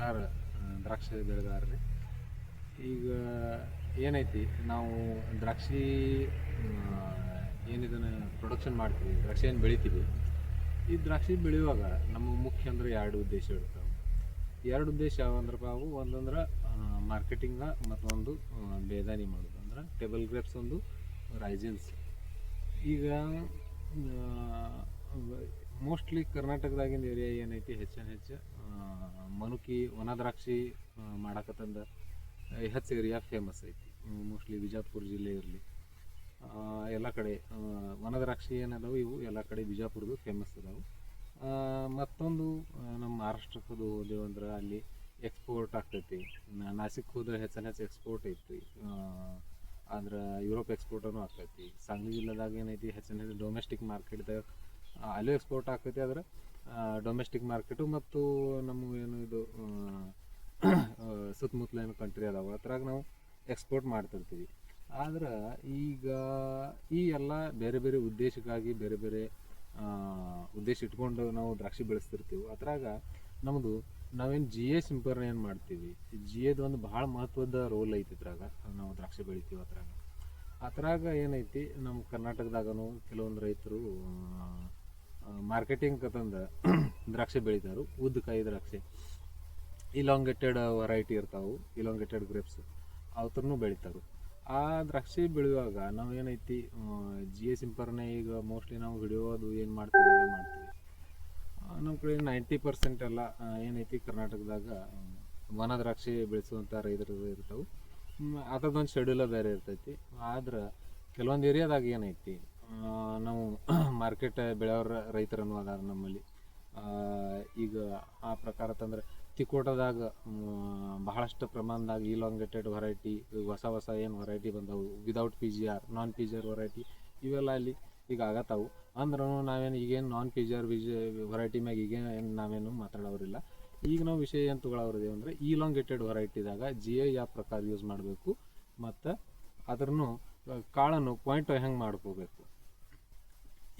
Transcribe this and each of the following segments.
ಆ, ದ್ರಾಕ್ಷಿ ಬೆಳೆಗಾರರಿ. ಈಗ ಏನೈತಿ ನಾವು ದ್ರಾಕ್ಷಿ ಏನಿದನ್ನು ಪ್ರೊಡಕ್ಷನ್ ಮಾಡ್ತೀವಿ ದ್ರಾಕ್ಷಿಯನ್ನು ಬೆಳಿತೀವಿ ಈ ದ್ರಾಕ್ಷಿ ಬೆಳೆಯುವಾಗ ನಮ್ಮ ಮುಖ್ಯ ಅಂದ್ರೆ ಎರಡು ಉದ್ದೇಶ ಇರ್ತಾವೆ. ಎರಡು ಉದ್ದೇಶ ಯಾವಂದ್ರೆ ಅವು ಒಂದಂದ್ರೆ ಮಾರ್ಕೆಟಿಂಗ ಮತ್ತೊಂದು ಬೇದಾನಿ ಮಾಡೋದು. ಅಂದ್ರೆ ಟೇಬಲ್ ಗ್ರೇಪ್ಸ್ ಒಂದು ರೈಜಿನ್ಸ್ ಈಗ ಮೋಸ್ಟ್ಲಿ ಕರ್ನಾಟಕದಾಗಿನ ಏರಿಯಾ ಏನೈತಿ ಹೆಚ್ಚಿನ ಹೆಚ್ಚು ಮನುಕಿ ಒಣದ್ರಾಕ್ಷಿ ಮಾಡಕತ್ತಂದ ಹೆಚ್ಚು ಏರಿಯಾ ಫೇಮಸ್ ಐತಿ. ಮೋಸ್ಟ್ಲಿ ಬಿಜಾಪುರ ಜಿಲ್ಲೆ ಇರಲಿ. ಎಲ್ಲ ಕಡೆ ಒಣದ್ರಾಕ್ಷಿ ಒಣ ದ್ರಾಕ್ಷಿ ಏನದಾವು, ಇವು ಎಲ್ಲ ಕಡೆ ಬಿಜಾಪುರದು ಫೇಮಸ್ ಅದಾವು. ಮತ್ತೊಂದು ನಮ್ಮ ಮಹಾರಾಷ್ಟ್ರಕ್ಕದು ಹೋದೆವು ಅಂದ್ರೆ ಅಲ್ಲಿ ಎಕ್ಸ್ಪೋರ್ಟ್ ಆಗ್ತೈತಿ. ನಾಸಿಕ್ ಹೋದ್ರೆ ಹೆಚ್ಚಿನ ಹೆಚ್ಚು ಎಕ್ಸ್ಪೋರ್ಟ್ ಐತಿ. ಆದ್ರೆ ಯುರೋಪ್ ಎಕ್ಸ್ಪೋರ್ಟನು ಆಗ್ತೈತಿ. ಸಾಂಗ್ಲಿ ಜಿಲ್ಲೆದಾಗ ಏನೈತಿ, ಹೆಚ್ಚಿನ ಹೆಚ್ಚು ಡೊಮೆಸ್ಟಿಕ್ ಮಾರ್ಕೆಟ್ದಾಗ ಅಲ್ಲೂ ಎಕ್ಸ್ಪೋರ್ಟ್ ಆಗ್ತೈತಿ ಆದ್ರೆ ಡೊಮೆಸ್ಟಿಕ್ ಮಾರ್ಕೆಟು ಮತ್ತು ನಮ್ಮ ಏನು ಇದು ಸುತ್ತಮುತ್ತಲ ಏನು ಕಂಟ್ರಿ ಅದಾವ. ಅದ್ರಾಗ ನಾವು ಎಕ್ಸ್ಪೋರ್ಟ್ ಮಾಡ್ತಿರ್ತೀವಿ. ಆದ್ರೆ ಈಗ ಈ ಎಲ್ಲ ಬೇರೆ ಬೇರೆ ಉದ್ದೇಶಕ್ಕಾಗಿ ಬೇರೆ ಬೇರೆ ಉದ್ದೇಶ ಇಟ್ಕೊಂಡು ನಾವು ದ್ರಾಕ್ಷಿ ಬೆಳೆಸ್ತಿರ್ತೀವಿ. ಅದ್ರಾಗ ನಮ್ಮದು ನಾವೇನು ಜಿ ಎ ಸಿಂಪರಣೆ ಏನು ಮಾಡ್ತೀವಿ? ಜಿ ಎದು ಒಂದು ಭಾಳ ಮಹತ್ವದ ರೋಲ್ ಐತಿ ಇದ್ರಾಗ, ನಾವು ದ್ರಾಕ್ಷಿ ಬೆಳಿತೀವಿ ಅದ್ರಾಗ. ಅದ್ರಾಗ ಏನೈತಿ? ನಮ್ಮ ಕರ್ನಾಟಕದಾಗನು ಕೆಲವೊಂದು ರೈತರು ಮಾರ್ಕೆಟಿಂಗ್ ತಂದ ದ್ರಾಕ್ಷಿ ಬೆಳಿತಾರು, ಉದ್ದಕಾಯಿ ದ್ರಾಕ್ಷಿ. ಇಲಾಂಗೇಟೆಡ್ ವೆರೈಟಿ ಇರ್ತಾವು ಇಲಾಂಗೇಟೆಡ್ ಗ್ರೇಪ್ಸ್ ಅವತ್ರನ್ನು ಬೆಳಿತಾರೆ. ಆ ದ್ರಾಕ್ಷಿ ಬೆಳೆಯುವಾಗ ನಾವು ಏನೈತಿ ಜಿ ಎ ಸಿಂಪರಣೆ ಈಗ ಮೋಸ್ಟ್ಲಿ ನಾವು ಹಿಡಿಯೋದು ಏನು ಮಾಡ್ತೀವಿ ಎಲ್ಲ ಮಾಡ್ತೀವಿ. ನಮ್ಮ ಕಡೆ ನೈಂಟಿ ಪರ್ಸೆಂಟ್ ಎಲ್ಲ ಏನೈತಿ ಕರ್ನಾಟಕದಾಗ, ವನ ದ್ರಾಕ್ಷಿ ಬೆಳೆಸುವಂಥ ರೈತರು ಇರ್ತಾವೆ. ಅದ್ರದ್ದೊಂದು ಶೆಡ್ಯೂಲ ಬೇರೆ ಇರ್ತೈತಿ. ಆದ್ರೆ ಕೆಲವೊಂದು ಏರಿಯಾದಾಗ ಏನೈತಿ ನಾವು ಮಾರ್ಕೆಟ್ ಬೆಳೆಯೋರ ರೈತರನ್ನು ಅದಾರ ನಮ್ಮಲ್ಲಿ. ಈಗ ಆ ಪ್ರಕಾರ ತಂದ್ರೆ ತಿಕೋಟದಾಗ ಬಹಳಷ್ಟು ಪ್ರಮಾಣದಾಗ ಇಲಾಂಗೇಟೆಡ್ ವೆರೈಟಿ ಹೊಸ ಹೊಸ ಏನು ವೆರೈಟಿ ಬಂದವು. Without P G R non P G R variety ಇವೆಲ್ಲ ಅಲ್ಲಿ ಈಗ ಆಗತ್ತಾವು ಅಂದ್ರೂ ನಾವೇನು ಈಗೇನು ನಾನ್ ಪಿ ಜಿ ಆರ್ ವಿಜ ವೆರೈಟಿ ಮ್ಯಾಗ ಈಗೇನು ನಾವೇನು ಮಾತಾಡೋರಿಲ್ಲ. ಈಗ ನಾವು ವಿಷಯ ಏನು ಅಂದ್ರೆ ಅಂದರೆ ಇಲಾಂಗೇಟೆಡ್ ವೆರೈಟಿದಾಗ ಜಿ ಐ ಯಾವ ಪ್ರಕಾರ ಯೂಸ್ ಮಾಡಬೇಕು ಮತ್ತು ಅದ್ರೂ ಆ, ಕಾಳನ್ನು ಪಾಯಿಂಟ್ ಹೆಂಗೆ ಮಾಡ್ಕೋಬೇಕು.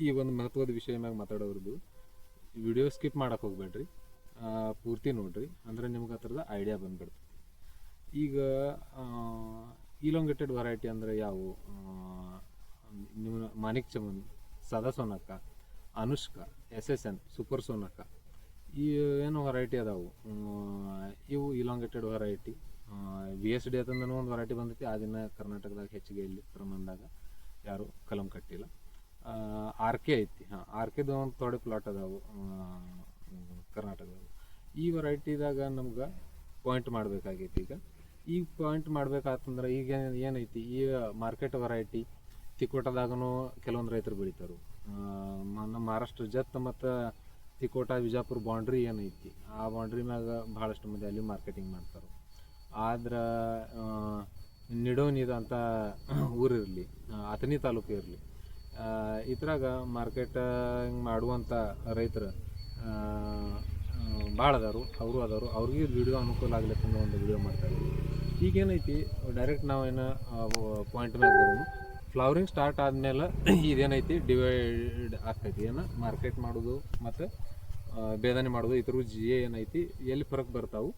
ಈ ಒಂದು ಮಹತ್ವದ ವಿಷಯ ಮ್ಯಾಗ ಮಾತಾಡೋರ್ದು ವಿಡಿಯೋ ಸ್ಕಿಪ್ ಮಾಡಕ್ಕೆ ಹೋಗ್ಬೇಡ್ರಿ. ಆ, ಪೂರ್ತಿ ನೋಡ್ರಿ. ಅಂದ್ರೆ ನಿಮ್ಗೆ ಹತ್ರದ ಐಡಿಯಾ ಬಂದ್ಬಿಡ್ತೈತಿ. ಈಗ ಇಲಾಂಗೇಟೆಡ್ ವೆರೈಟಿ ಅಂದರೆ ಯಾವು? ನಿಮ್ಮ ಮಾನಿಕ್ ಚಮನ್ ಸದಾ Sonaka Anushka S S N super Sonaka ಈ ಏನು ವೆರೈಟಿ ಅದಾವು? ಆ, ಇವು elongated variety V S D ಅಂತಂದನೂ ಒಂದು ವೆರೈಟಿ ಬಂದೈತಿ. ಆ ದಿನ ಕರ್ನಾಟಕದಾಗ ಹೆಚ್ಚಿಗೆ ಇಲ್ಲಿ ಪ್ರಮಾಣದಾಗ ಯಾರು ಕಲಂ ಕಟ್ಟಿಲ್ಲ. ಆರ್ ಕೆ ಐತಿ. ಹಾಂ, ಆರ್ ಕೆದು ಒಂದು ಥೋಡೆ ಪ್ಲಾಟ್ ಅದಾವು ಕರ್ನಾಟಕದಾಗ ಈ ವೆರೈಟಿದಾಗ ನಮ್ಗೆ ಪಾಯಿಂಟ್ ಮಾಡಬೇಕಾಗೈತಿ ಈಗ. ಈ ಪಾಯಿಂಟ್ ಮಾಡ್ಬೇಕಾತಂದ್ರೆ ಈಗ ಏನೈತಿ, ಈ ಮಾರ್ಕೆಟ್ ವೆರೈಟಿ ತಿಕೋಟದಾಗೂ ಕೆಲವೊಂದು ರೈತರು ಬೆಳೀತಾರೆ. ನಮ್ಮ ಮಹಾರಾಷ್ಟ್ರ ಜತ್ ಮತ್ತು ತಿಕೋಟ ವಿಜಾಪುರ ಬೌಂಡ್ರಿ ಏನೈತಿ, ಆ ಬೌಂಡ್ರಿ ಮ್ಯಾಗ ಭಾಳಷ್ಟು ಮಂದಿ ಅಲ್ಲಿ ಮಾರ್ಕೆಟಿಂಗ್ ಮಾಡ್ತಾರೆ. ಆದ್ರೆ ನಿಡೋನಿದಂಥ ಊರಿರಲಿ ಅಥಣಿ ತಾಲೂಕು ಇರಲಿ ಇದ್ರಾಗ ಮಾರ್ಕೆಟ್ ಮಾಡುವಂಥ ರೈತರು ಭಾಳ ಅದಾರು, ಅವರು ಅದಾರು, ಅವ್ರಿಗೆ ವಿಡಿಯೋ ಅನುಕೂಲ ಆಗ್ಲಿಕ್ಕೆ ಒಂದು ವಿಡಿಯೋ ಮಾಡ್ತಾ ಇದ್ದೀವಿ ಈಗೇನೈತಿ ಡೈರೆಕ್ಟ್ ನಾವೇನು ಪಾಯಿಂಟ್ ಮೇಲೆ ಬರೋದು ಫ್ಲವರಿಂಗ್ ಸ್ಟಾರ್ಟ್ ಆದಮೇಲೆ ಇದೇನೈತಿ ಡಿವೈಡ್ ಆಗ್ತೈತಿ. ಏನು ಮಾರ್ಕೆಟ್ ಮಾಡೋದು ಮತ್ತು ಬೇದನೆ ಮಾಡೋದು ಇದ್ರ ಜಿ ಏನೈತಿ, ಎಲ್ಲಿ ಫರಕ್ ಬರ್ತಾವು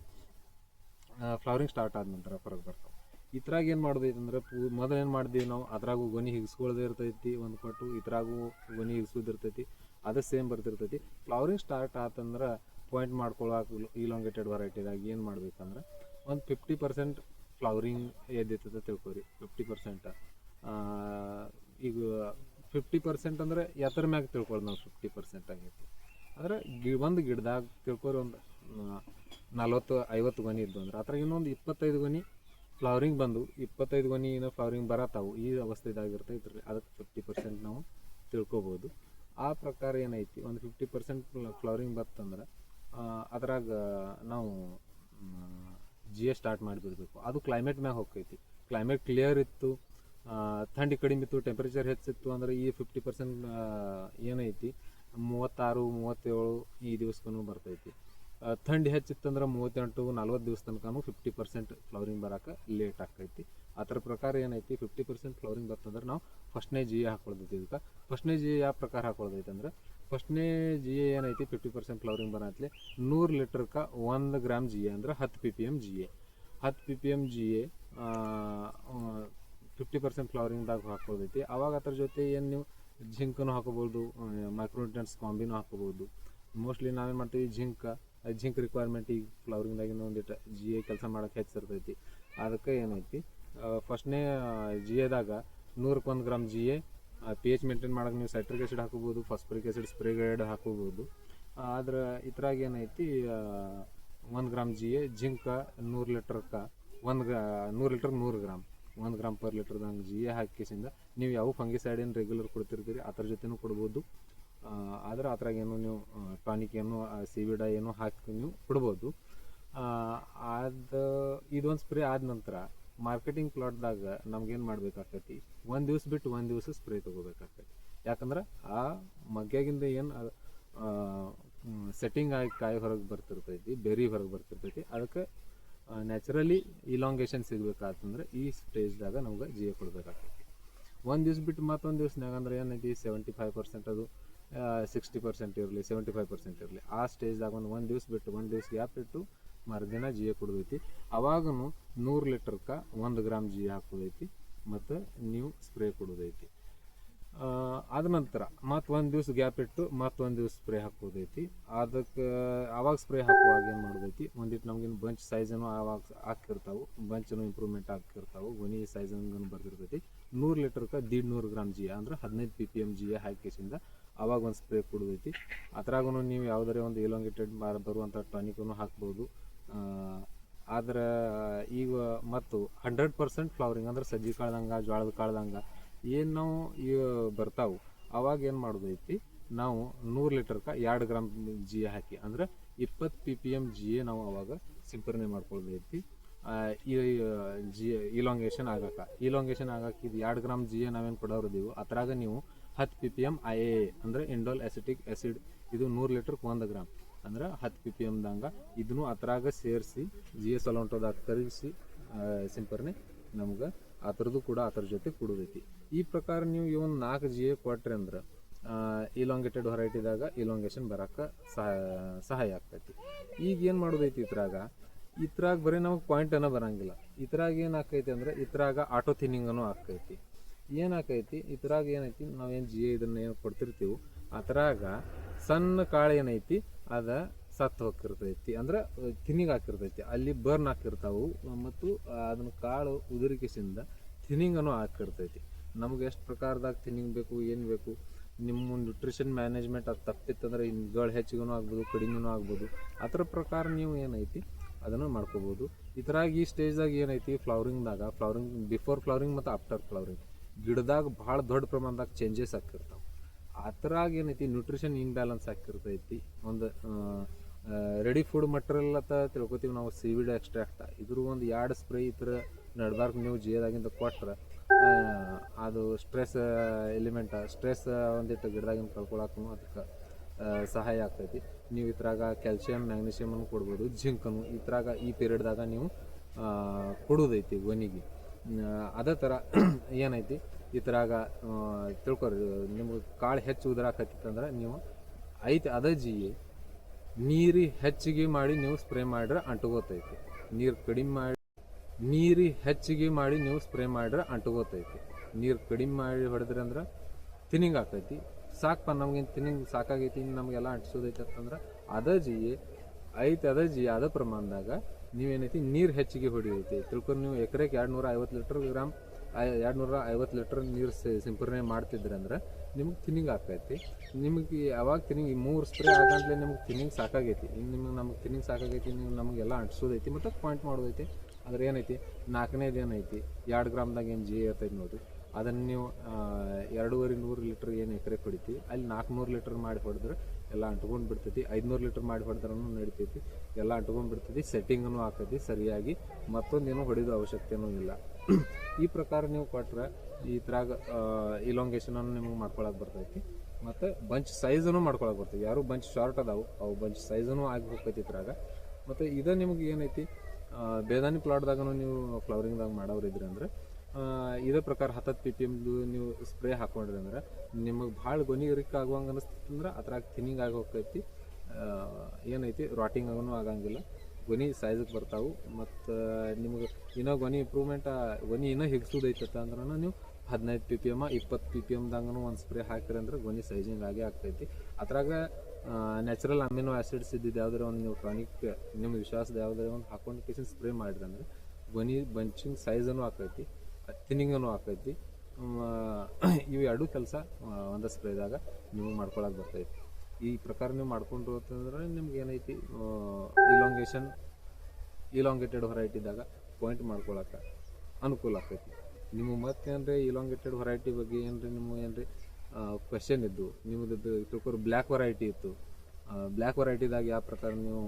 ಫ್ಲವರಿಂಗ್ ಸ್ಟಾರ್ಟ್ ಆದ ನಂತರ ಫರಕ್ ಬರ್ತಾವೆ. ಇದ್ರಾಗ ಏನು ಮಾಡೋದೈತೆ ಅಂದ್ರೆ ಪೂ, ಮೊದಲು ಏನು ಮಾಡ್ದೀವಿ ನಾವು, ಅದ್ರಾಗೂ ಗೊನಿ ಹಿಗ್ಸ್ಕೊಳ್ಳೋದೇ ಇರ್ತೈತಿ, ಒಂದು ಪಟ್ಟು ಇದ್ರಾಗೂ ಗೊನಿ ಹಿಗ್ಸೋದಿರ್ತೈತಿ ಅದು ಸೇಮ್ ಬರ್ತಿರ್ತೈತಿ. ಫ್ಲವರಿಂಗ್ ಸ್ಟಾರ್ಟ್ ಆತಂದ್ರೆ ಪಾಯಿಂಟ್ ಮಾಡ್ಕೊಳಕ್ಕೆ ಇಲಾಂಗೇಟೆಡ್ ವೆರೈಟಿದಾಗ ಏನು ಮಾಡ್ಬೇಕಂದ್ರೆ ಒಂದು ಫಿಫ್ಟಿ ಪರ್ಸೆಂಟ್ ಫ್ಲವರಿಂಗ್ ಎದ್ದೈತದ ತಿಳ್ಕೊರಿ ಫಿಫ್ಟಿ ಪರ್ಸೆಂಟ್ ಈಗ ಫಿಫ್ಟಿ ಪರ್ಸೆಂಟ್ ಅಂದ್ರೆ ಎತ್ತರ ಮ್ಯಾಗ ತಿಳ್ಕೊಳ್ಳೋದು ನಾವು ಫಿಫ್ಟಿ ಪರ್ಸೆಂಟ್ ಆಗೈತಿ ಅಂದ್ರೆ ಗಿ, ಒಂದು ಗಿಡದಾಗ ತಿಳ್ಕೊರಿ ಒಂದು ನಲ್ವತ್ತು ಐವತ್ತು ಗೊನಿ ಇದ್ದು ಅಂದ್ರೆ, ಅದ್ರಾಗ ಇನ್ನೊಂದು ಇಪ್ಪತ್ತೈದು ಗೊನಿ ಫ್ಲವರಿಂಗ್ ಬಂದು ಇಪ್ಪತ್ತೈದು ಗೊನಿ ಏನೋ ಫ್ಲವರಿಂಗ್ ಬರತ್ತಾವು ಈ ಅವಸ್ಥೆದಾಗಿರ್ತೈತೆ ರೀ ಅದಕ್ಕೆ ಫಿಫ್ಟಿ ಪರ್ಸೆಂಟ್ ನಾವು ತಿಳ್ಕೊಬೋದು. ಆ ಪ್ರಕಾರ ಏನೈತಿ? ಒಂದು ಫಿಫ್ಟಿ ಪರ್ಸೆಂಟ್ ಫ್ಲವರಿಂಗ್ ಬತ್ತಂದ್ರೆ ಅದ್ರಾಗ ನಾವು ಜಿ ಎಸ್ ಸ್ಟಾರ್ಟ್ ಮಾಡಿಬಿಡ್ಬೇಕು. ಅದು ಕ್ಲೈಮೇಟ್ ಮ್ಯಾಗ ಹೋಗ್ತೈತಿ. ಕ್ಲೈಮೇಟ್ ಕ್ಲಿಯರ್ ಇತ್ತು. ಥಂಡಿ ಕಡಿಮೆ ಇತ್ತು ಟೆಂಪ್ರೇಚರ್ ಹೆಚ್ಚಿತ್ತು ಅಂದ್ರೆ ಈ ಫಿಫ್ಟಿ ಪರ್ಸೆಂಟ್ ಏನೈತಿ? ಮೂವತ್ತಾರು, ಮೂವತ್ತೇಳು ಈ ದಿವಸಕ್ಕೂ ಬರ್ತೈತಿ. ಥಂಡಿ ಹೆಚ್ಚಿತ್ತಂದ್ರೆ ಮೂವತ್ತೆಂಟು ನಲ್ವತ್ತು ದಿವಸ ತನಕ ಫಿಫ್ಟಿ ಪರ್ಸೆಂಟ್ ಫ್ಲವರಿಂಗ್ ಬರಕ್ಕೆ ಲೇಟ್ ಆಗ್ತೈತಿ. ಅದರ ಪ್ರಕಾರ ಏನೈತಿ ಫಿಫ್ಟಿ ಪರ್ಸೆಂಟ್ ಫ್ಲವರಿಂಗ್ ಬರ್ತಂದ್ರೆ ನಾವು ಫಸ್ಟ್ನೇ ಜಿ ಎ ಹಾಕೊಳ್ತೈತಿ ಇದಕ್ಕೆ. ಫಸ್ಟ್ನೇ ಜಿ ಯಾವ ಪ್ರಕಾರ ಹಾಕೊಳ್ತೈತಿ ಅಂದ್ರೆ ಫಸ್ಟ್ನೇ ಜಿ ಎ ಏನೈತಿ ಫಿಫ್ಟಿ ಪರ್ಸೆಂಟ್ ಫ್ಲವರಿಂಗ್ ಬರತ್ಲೆ ನೂರು ಲೀಟ್ರ್ಗೆ ಒಂದು ಗ್ರಾಮ್ ಜಿ ಎ ಅಂದ್ರೆ ಹತ್ತು P P M G A ಹತ್ತು P P M G A fifty percent ಫ್ಲವರಿಂಗ್ದಾಗ ಹಾಕೋದೈತಿ ಅವಾಗ ಅದ್ರ ಜೊತೆ ಏನು ನೀವು ಜಿಂಕನ್ನು ಹಾಕೋಬೋದು ಮೈಕ್ರೋನ್ಯೂಟ್ರೆಂಟ್ಸ್ ಕಾಂಬಿನೂ ಹಾಕೋಬೋದು. ಮೋಸ್ಟ್ಲಿ ನಾವೇನು ಮಾಡ್ತೀವಿ, ಜಿಂಕ್ ಜಿಂಕ್ ರಿಕ್ವೈರ್ಮೆಂಟ್ ಈಗ ಫ್ಲವರಿಂಗ್ದಾಗಿನ ಒಂದಿಟ್ಟು ಜಿ ಎ ಕೆಲಸ ಮಾಡೋಕೆ ಹೆಚ್ಚಿರ್ತೈತಿ ಅದಕ್ಕೆ ಏನೈತಿ? ಫಸ್ಟ್ನೇ ಜಿ ಎದಾಗ ನೂರಕ್ಕೆ ಒಂದು gram G A P H maintain ಮಾಡೋಕೆ ನೀವು ಸೈಟ್ರಿಕ್ ಆ್ಯಸಿಡ್ ಹಾಕೋಬೋದು ಫಾಸ್ಫರಿಕ್ ಆ್ಯಸಿಡ್ ಸ್ಪ್ರೇ ಗೈಡ್ ಹಾಕೋಬೋದು ಆದ್ರೆ ಇದ್ರಾಗ ಏನೈತಿ? ಒಂದು ಗ್ರಾಮ್ ಜಿ ಎ ಜಿಂಕ ನೂರು ಲೀಟ್ರಕ್ಕೆ ಒಂದು ಗ್ರಾ, ನೂರು ಲೀಟ್ರ್ ನೂರು ಗ್ರಾಮ್ ಒಂದು ಗ್ರಾಮ್ ಪರ್ ಲೀಟ್ರ್ದಂಗೆ ಜಿ ಎ ಹಾಕಿಸಿಂದ ನೀವು ಯಾವ ಫಂಗಿಸೈಡ್ ಏನು ರೆಗ್ಯುಲರ್ ಕೊಡ್ತಿರ್ತೀರಿ, ಅದ್ರ ಜೊತೆನೂ ಕೊಡ್ಬೋದು. ಆದ್ರೆ ಅದ್ರಾಗ ಏನು ನೀವು ಟಾನಿಕ್ ಏನು ಸಿವಿಡ ಏನು ಹಾಕಿ ನೀವು ಕೊಡ್ಬೋದು. ಅದು ಇದೊಂದು ಸ್ಪ್ರೇ ಆದ ನಂತರ ಮಾರ್ಕೆಟಿಂಗ್ ಪ್ಲಾಟ್ದಾಗ ನಮ್ಗೇನು ಮಾಡಬೇಕಾಗ್ತೈತಿ? ಒಂದು ದಿವ್ಸ ಬಿಟ್ಟು ಒಂದು ದಿವಸ ಸ್ಪ್ರೇ ತೊಗೋಬೇಕಾಗ್ತೈತಿ. ಯಾಕಂದ್ರೆ ಆ ಮಗ್ಯಾಗಿಂದ ಏನು ಸೆಟ್ಟಿಂಗ್ ಆಗಿ ಕಾಯಿ ಹೊರಗೆ ಬರ್ತಿರ್ತೈತಿ, ಬೆರಿ ಹೊರಗೆ ಬರ್ತಿರ್ತೈತಿ, ಅದಕ್ಕೆ ನ್ಯಾಚುರಲಿ ಇಲಾಂಗೇಷನ್ ಸಿಗಬೇಕಾತಂದ್ರೆ ಈ ಸ್ಟೇಜ್ದಾಗ ನಮ್ಗೆ ಜಿ ಎ ಕೊಡ್ಬೇಕಾಗ್ತೈತಿ. ಒಂದು ದಿವ್ಸ ಬಿಟ್ಟು ಮತ್ತೊಂದು ದಿವ್ಸನಾಗ ಅಂದ್ರೆ ಏನೈತಿ? ಸೆವೆಂಟಿ ಫೈವ್ ಪರ್ಸೆಂಟ್ ಅದು ಸಿಕ್ಸ್ಟಿ ಪರ್ಸೆಂಟ್ ಇರಲಿ ಸೆವೆಂಟಿ ಫೈವ್ ಪರ್ಸೆಂಟ್ ಇರಲಿ. ಆ ಸ್ಟೇಜ್ದಾಗ ಒಂದು ಒಂದು ದಿವ್ಸ ಬಿಟ್ಟು ಒಂದು ದಿವ್ಸ ಗ್ಯಾಪ್ ಇಟ್ಟು ಮರುದಿನ ಜಿ ಎ ಕೊಡೋದೈತಿ. ಅವಾಗೂ ನೂರು ಲೀಟ್ರ್ಗೆ ಒಂದು ಗ್ರಾಮ್ ಜಿ ಹಾಕೋದೈತಿ ಮತ್ತು ನೀವು ಸ್ಪ್ರೇ ಕೊಡೋದೈತಿ. ಆ, ಅದ ನಂತರ ಮತ್ತು ಒಂದು ದಿವ್ಸ ಗ್ಯಾಪ್ ಇಟ್ಟು ಮತ್ತೊಂದು ದಿವ್ಸ ಸ್ಪ್ರೇ ಹಾಕೋದೈತಿ. ಅದಕ್ಕೆ ಅವಾಗ ಸ್ಪ್ರೇ ಹಾಕುವಾಗ ಏನು ಮಾಡೋದೈತಿ? ಒಂದಿಟ್ಟು ನಮ್ಗೇನು ಬಂಚ್ ಸೈಜನ್ನು ಆವಾಗ ಹಾಕಿರ್ತಾವೆ ಬಂಚನು ಇಂಪ್ರೂವ್ಮೆಂಟ್ ಆಗ್ತಿರ್ತಾವೆ ಗೊನಿ ಸೈಜನ್ನು ಬರ್ತಿರ್ತೈತಿ ನೂರು ಲೀಟ್ರ್ಗೆ ದೀಡ್ ನೂರು ಗ್ರಾಮ್ ಜಿ ಅಂದ್ರೆ ಹದಿನೈದು ಪಿ ಪಿ ಎಂ ಜಿ ಹಾಕಿಸಿಂದ ಅವಾಗ ಒಂದು ಸ್ಪ್ರೇ ಕೊಡೋದೈತಿ. ಅದ್ರಾಗೂ ನೀವು ಯಾವುದಾರ ಒಂದು ಎಲೋಂಗೇಟೆಡ್ ಬರುವಂಥ ಟಾನಿಕನ್ನು ಹಾಕ್ಬೋದು. ಆದ್ರೆ ಈಗ ಮತ್ತು ಹಂಡ್ರೆಡ್ ಪರ್ಸೆಂಟ್ ಫ್ಲವರಿಂಗ್ ಅಂದ್ರೆ ಸಜ್ಜಿ ಕಾಳ್ದಂಗೆ ಜೋಳದ ಕಾಳ್ದಂಗೆ ಏನು ನಾವು ಈಗ ಬರ್ತಾವೆ ಅವಾಗ ಏನು ಮಾಡೋದೈತಿ ನಾವು ನೂರು ಲೀಟರ್ಕ ಎರಡು ಗ್ರಾಮ್ ಜಿ ಎ ಹಾಕಿ ಅಂದ್ರೆ ಇಪ್ಪತ್ತು P P M G A ನಾವು ಅವಾಗ ಸಿಂಪರಣೆ ಮಾಡ್ಕೊಳ್ಳೋದೈತಿ ಆ, ಈ ಜಿ ಇಲಾಂಗೇಷನ್ ಆಗಕ್ಕ ಇಲಾಂಗೇಷನ್ ಆಗಕ್ಕೆ ಇದು ಎರಡು ಗ್ರಾಮ್ ಜಿ ಎ ನಾವೇನು ಕೊಡೋರಿದ್ದೀವಿ ಅದ್ರಾಗ ನೀವು ಹತ್ತು P P M I A ಅಂದರೆ ಇಂಡೋಲ್ ಎಸಿಟಿಕ್ ಆ್ಯಸಿಡ್ ಇದು ನೂರು ಲೀಟ್ರಕ್ಕೆ ಒಂದು ಗ್ರಾಮ್ ಅಂದ್ರೆ ಹತ್ತು ಪಿ ಪಿ ಎಮ್ದಂಗೆ ಇದನ್ನು ಅದ್ರಾಗ ಸೇರಿಸಿ ಜಿ ಎಸ್ ಅಲೌಂಟೋದಾಗ ಕರಗಿಸಿ ಸಿಂಪರ್ನೆ ನಮ್ಗೆ ಆ ಕೂಡ ಅದ್ರ ಜೊತೆ ಕುಡಿದೈತಿ ಈ ಪ್ರಕಾರ ನೀವು ಇವನ್ ನಾಲ್ಕು ಜಿ ಎ ಕೊಟ್ರಿ ಅಂದ್ರೆ ಇಲಾಂಗೇಟೆಡ್ ವೆರೈಟಿದಾಗ ಇಲಾಂಗೇಷನ್ ಬರಕ್ಕೆ ಸಹಾಯ ಸಹಾಯ ಆಗ್ತೈತಿ. ಈಗ ಏನು ಮಾಡೋದೈತಿ ಇದ್ರಾಗ? ಇದ್ರಾಗ ಬರೀ ನಮಗೆ ಏನೋ ಬರಂಗಿಲ್ಲ. ಇದ್ರಾಗ ಏನು ಆಕೈತಿ ಅಂದರೆ ಇದ್ರಾಗ ಆಟೋ ಥಿನ್ನಿಂಗನೂ ಆಕೈತಿ. ಏನಾಕೈತಿ? ಇದ್ರಾಗ ಏನೈತಿ? ನಾವೇನು ಜಿ ಇದನ್ನ ಏನು ಕೊಡ್ತಿರ್ತೀವಿ ಅದ್ರಾಗ ಸಣ್ಣ ಕಾಳು ಏನೈತಿ? ಅದ ಸತ್ತು ಹೋಗ್ತಿರ್ತೈತಿ. ಅಂದ್ರೆ ತಿನಿಗೆ ಹಾಕಿರ್ತೈತಿ. ಅಲ್ಲಿ ಬರ್ನ್ ಹಾಕಿರ್ತಾವು. ಮತ್ತು ಅದನ್ನ ಕಾಳು ಉದುರಿಕೆಸಿಂದ ಥಿನಿಂಗನು ಹಾಕಿರ್ತೈತಿ. ನಮ್ಗೆ ಎಷ್ಟು ಪ್ರಕಾರದಾಗ ಥಿನಿಂಗ್ ಬೇಕು, ಏನು ಬೇಕು? ನಿಮ್ಮ ನ್ಯೂಟ್ರಿಷನ್ ಮ್ಯಾನೇಜ್ಮೆಂಟ್ ಅದು ತಪ್ಪಿತ್ತಂದ್ರೆ ಹಿಂಗಳು ಹೆಚ್ಚಿಗೂ ಆಗ್ಬೋದು, ಕಡಿಮೆನೂ ಆಗ್ಬೋದು. ಅದರ ಪ್ರಕಾರ ನೀವು ಏನೈತಿ? ಅದನ್ನು ಮಾಡ್ಕೋಬೋದು. ಇದ್ರಾಗ ಈ ಸ್ಟೇಜ್ದಾಗ ಏನೈತಿ? ಫ್ಲವರಿಂಗ್ದಾಗ ಫ್ಲವರಿಂಗ್ ಬಿಫೋರ್ ಫ್ಲವರಿಂಗ್ ಮತ್ತು ಆಫ್ಟರ್ ಫ್ಲವರಿಂಗ್ ಗಿಡದಾಗ ಭಾಳ ದೊಡ್ಡ ಪ್ರಮಾಣದಾಗ ಚೇಂಜಸ್ ಆಗ್ತಿರ್ತಾವೆ. ಅದ್ರಾಗ ಏನೈತಿ ನ್ಯೂಟ್ರಿಷನ್ ಇನ್ಬ್ಯಾಲೆನ್ಸ್ ಆಗ್ತಿರ್ತೈತಿ. ಒಂದು ರೆಡಿ ಫುಡ್ ಮಟೀರಿಯಲ್ ಅಂತ ತಿಳ್ಕೊತೀವಿ ನಾವು ಸೀವಿಡ್ ಎಕ್ಸ್ಟ್ರಾಕ್ಟ್ ಇದ್ರ ಒಂದು ಎರಡು ಸ್ಪ್ರೇ ಈ ಥರ ನಡ್ಬಾರ್ಕ್ ನೀವು ಜೇದಾಗಿಂದ ಕೊಟ್ರೆ ಆ, ಅದು ಸ್ಟ್ರೆಸ್ ಎಲಿಮೆಂಟ್ ಸ್ಟ್ರೆಸ್ ಒಂದಿಟ್ಟು ಗಿಡದಾಗಿಂದ ಕಳ್ಕೊಳಕ್ಕೂ ಅದಕ್ಕೆ ಸಹಾಯ ಆಗ್ತೈತಿ. ನೀವು ಇದ್ರಾಗ ಕ್ಯಾಲ್ಸಿಯಂ ಮ್ಯಾಗ್ನೀಷಿಯಮನ್ನು ಕೊಡ್ಬೋದು ಜಿಂಕನು ಇದ್ರಾಗ ಈ ಪೀರಿಯಡ್ದಾಗ ನೀವು ಆ, ಕೊಡೋದೈತಿ ಗೊನಿಗೆ ಅದೇ ಥರ ಏನೈತಿ? ಆಗ ತಿಳ್ಕೊರಿ. ನಿಮ್ಗೆ ಕಾಳು ಹೆಚ್ಚು ಉದುರಾಕತ್ತಿತ್ತಂದ್ರೆ ನೀವು ಐತಿ ಅದ ಜೀವಿ ನೀರು ಹೆಚ್ಚಿಗೆ ಮಾಡಿ ನೀವು ಸ್ಪ್ರೇ ಮಾಡಿದ್ರೆ ಅಂಟುಗೋತೈತಿ. ನೀರು ಕಡಿಮೆ ಮಾಡಿ, ನೀರು ಹೆಚ್ಚಿಗೆ ಮಾಡಿ ನೀವು ಸ್ಪ್ರೇ ಮಾಡಿದ್ರೆ ಅಂಟುಗೋತೈತಿ. ನೀರು ಕಡಿಮೆ ಮಾಡಿ ಹೊಡೆದ್ರಿ ಅಂದ್ರೆ ತಿನ್ನಿಂಗ್ ಆಕೈತಿ. ಸಾಕಪ್ಪ ನಮ್ಗೇನು ತಿನ್ನಿಂಗ್ ಸಾಕಾಗೈತಿ, ನಮಗೆಲ್ಲ ಅಂಟಿಸೋದೈತೆ ಅಂತಂದ್ರೆ ಅದ ಜಿ ಐತಿ ಅದ ಜಿ ಅದ ಪ್ರಮಾಣದಾಗ ನೀವೇನೈತಿ ನೀರು ಹೆಚ್ಚಿಗೆ ಹೊಡಿಯೈತಿ. ತಿಳ್ಕೊಂಡು ನೀವು, ಎಕರೆಗೆ ಎರಡು ನೂರ ಐವತ್ತು ಲೀಟ್ರ್ ಗ್ರಾಮ್ ಎರಡು ನೂರ ಐವತ್ತು ಲೀಟ್ರ್ ನೀರು ಸಿಂಪರಣೆ ಮಾಡ್ತಿದ್ರಿ ಅಂದ್ರೆ ನಿಮ್ಗೆ ತಿನ್ನಿಂಗ್ ಆಗ್ತೈತಿ. ನಿಮಗೆ ಯಾವಾಗ ತಿನ್ನಿಂಗ್ ಮೂರು ಸ್ಪ್ರೇ ಆಗಂತಲೇ ನಿಮ್ಗೆ ತಿನ್ನಿಂಗ್ ಸಾಕಾಗೈತಿ. ಇನ್ನು ನಿಮ್ಗೆ ನಮ್ಗೆ ತಿನ್ನಿಂಗ್ ಸಾಕಾಗೈತಿ ನೀವು ನಮಗೆಲ್ಲ ಅಂಟಿಸೋದೈತಿ, ಮತ್ತು ಪಾಯಿಂಟ್ ಮಾಡೋದೈತಿ. ಆದ್ರೆ ಏನೈತಿ ನಾಲ್ಕನೇದು ಏನೈತಿ ಎರಡು ಗ್ರಾಮ್ದಾಗ ಏನು ಜಿ ಇರ್ತೈತಿ ನೋಡಿರಿ. ಅದನ್ನು ನೀವು ಎರಡೂವರೆ ನೂರು ಲೀಟ್ರ್ ಏನು ಎಕರೆ ಹೊಡಿತೀವಿ ಅಲ್ಲಿ ನಾಲ್ಕುನೂರು ಲೀಟ್ರ್ ಮಾಡಿ ಹೊಡೆದ್ರೆ ಎಲ್ಲ ಅಂಟ್ಕೊಂಡು ಬಿಡ್ತೈತಿ ಐದುನೂರು ಲೀಟ್ರ್ ಮಾಡಿ ಹೊಡೆದ್ರೂ ನಡಿತೈತಿ. ಎಲ್ಲ ಅಂಟ್ಕೊಂಡು ಬಿಡ್ತೈತಿ ಸೆಟ್ಟಿಂಗನ್ನು ಹಾಕೈತಿ ಸರಿಯಾಗಿ. ಮತ್ತೊಂದೇನು ಹೊಡೆಯೋದು ಅವಶ್ಯಕತೆನೂ ಇಲ್ಲ. ಈ ಪ್ರಕಾರ ನೀವು ಕೊಟ್ರೆ ಈ ಥರಾಗ ಇಲಾಂಗೇಷನನ್ನು ನಿಮಗೆ ಮಾಡ್ಕೊಳಕ್ಕೆ ಬರ್ತೈತಿ. ಮತ್ತು ಬಂಚ್ ಸೈಜನ್ನು ಮಾಡ್ಕೊಳಕ್ಕೆ ಬರ್ತೈತಿ. ಯಾರು ಬಂಚ್ ಶಾರ್ಟ್ ಅದಾವು, ಅವು ಬಂಚ್ ಸೈಜನ್ನು ಆಗಿ ಹೋಗ್ತೈತಿ ಇದ್ರಾಗ ಮತ್ತು ಇದು ನಿಮ್ಗೆ ಏನೈತಿ ಬೇದಾನಿ ಪ್ಲಾಟ್ದಾಗೂ ನೀವು ಫ್ಲವರಿಂಗ್ದಾಗ ಮಾಡೋರು ಇದ್ರಿ ಅಂದ್ರೆ ಇದೇ ಪ್ರಕಾರ ಹತ್ತತ್ತು ಪಿ ಪಿ ಎಮ್ದು ನೀವು ಸ್ಪ್ರೇ ಹಾಕೊಂಡ್ರಿ ಅಂದ್ರೆ ನಿಮಗೆ ಭಾಳ ಗೊನಿ ಇರಕ್ಕೆ ಆಗುವಂಗೆ ಅನಿಸ್ತಂದ್ರೆ ಅದ್ರಾಗ ಥಿನ್ನಿಂಗ್ ಆಗಿ ಹೋಗ್ತೈತಿ. ಏನೈತಿ? ರಾಟಿಂಗ್ ಆಗೂ ಆಗಂಗಿಲ್ಲ. ಗೊನಿ ಸೈಜಿಗೆ ಬರ್ತಾವೆ. ಮತ್ತು ನಿಮಗೆ ಇನ್ನೂ ಗೊನಿ ಇಂಪ್ರೂವ್ಮೆಂಟ್ ಗೊನಿ ಇನ್ನೂ ಹಿಗ್ಸೋದೈತತ್ತ ಅಂದ್ರೆ ನೀವು ಹದಿನೈದು ಪಿ ಪಿ ಎಂ ಇಪ್ಪತ್ತು ಪಿ ಪಿ ಎಮ್ದಂಗೂ ಒಂದು ಸ್ಪ್ರೇ ಹಾಕಿರಿ ಅಂದ್ರೆ ಗೊನಿ ಸೈಜಿಂಗ್ ಆಗೇ ಆಗ್ತೈತಿ. ಅದ್ರಾಗ ನ್ಯಾಚುರಲ್ ಅಮಿನೋ ಆ್ಯಸಿಡ್ಸ್ ಇದ್ದಿದ್ದು ಯಾವ್ದಾರ ಒಂದು ನೀವು ಟಾನಿಕ್ ನಿಮ್ಮ ವಿಶ್ವಾಸದ ಯಾವ್ದಾರ ಒಂದು ಹಾಕೊಂಡು ಕೇಸಿನ ಸ್ಪ್ರೇ ಮಾಡಿರಿ ಅಂದ್ರೆ ಗೊನಿ ಬಂಚಿಂಗ್ ಸೈಜನ್ನು ಆಕೈತಿ ಥಿನಿಂಗನು ಆಗ್ತೈತಿ. ಇವು ಎರಡೂ ಕೆಲಸ ಒಂದು ಸ್ಪ್ರೇದಾಗ ನೀವು ಮಾಡ್ಕೊಳಕ್ಕೆ ಬರ್ತೈತಿ. ಈ ಪ್ರಕಾರ ನೀವು ಮಾಡ್ಕೊಂಡು ಅಂತಂದ್ರೆ ನಿಮ್ಗೆ ಏನೈತಿ ಇಲಾಂಗೇಷನ್ ಇಲಾಂಗೇಟೆಡ್ ಹೊರೈಟಿದಾಗ ಪಾಯಿಂಟ್ ಮಾಡ್ಕೊಳಕ್ಕೆ ಅನುಕೂಲ ಆಗ್ತೈತಿ. ನಿಮಗೆ ಮತ್ತೇನ್ರಿ ಇಲಾಂಗೇಟೆಡ್ ವೆರೈಟಿ ಬಗ್ಗೆ ಏನ್ರಿ ನಿಮ್ಮ ಏನ್ರಿ ಕ್ವೆಶನ್ ಇದ್ದು ನಿಮ್ಮದು ತಿಳ್ಕೊರು ಬ್ಲ್ಯಾಕ್ ವೆರೈಟಿ ಇತ್ತು. ಬ್ಲ್ಯಾಕ್ ವೆರೈಟಿದಾಗ ಯಾವ ಪ್ರಕಾರ ನೀವು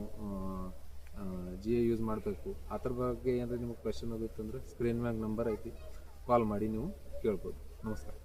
ಜಿ ಯೂಸ್ ಮಾಡಬೇಕು? ಅದ್ರ ಬಗ್ಗೆ ಏನಾರ ನಿಮಗೆ ಕ್ವೆಶನ್ ಆಗುತ್ತಂದ್ರೆ ಸ್ಕ್ರೀನ್ ಮ್ಯಾಗ ನಂಬರ್ ಐತಿ. ಕಾಲ್ ಮಾಡಿ ನೀವು ಕೇಳ್ಬೋದು. ನಮಸ್ಕಾರ.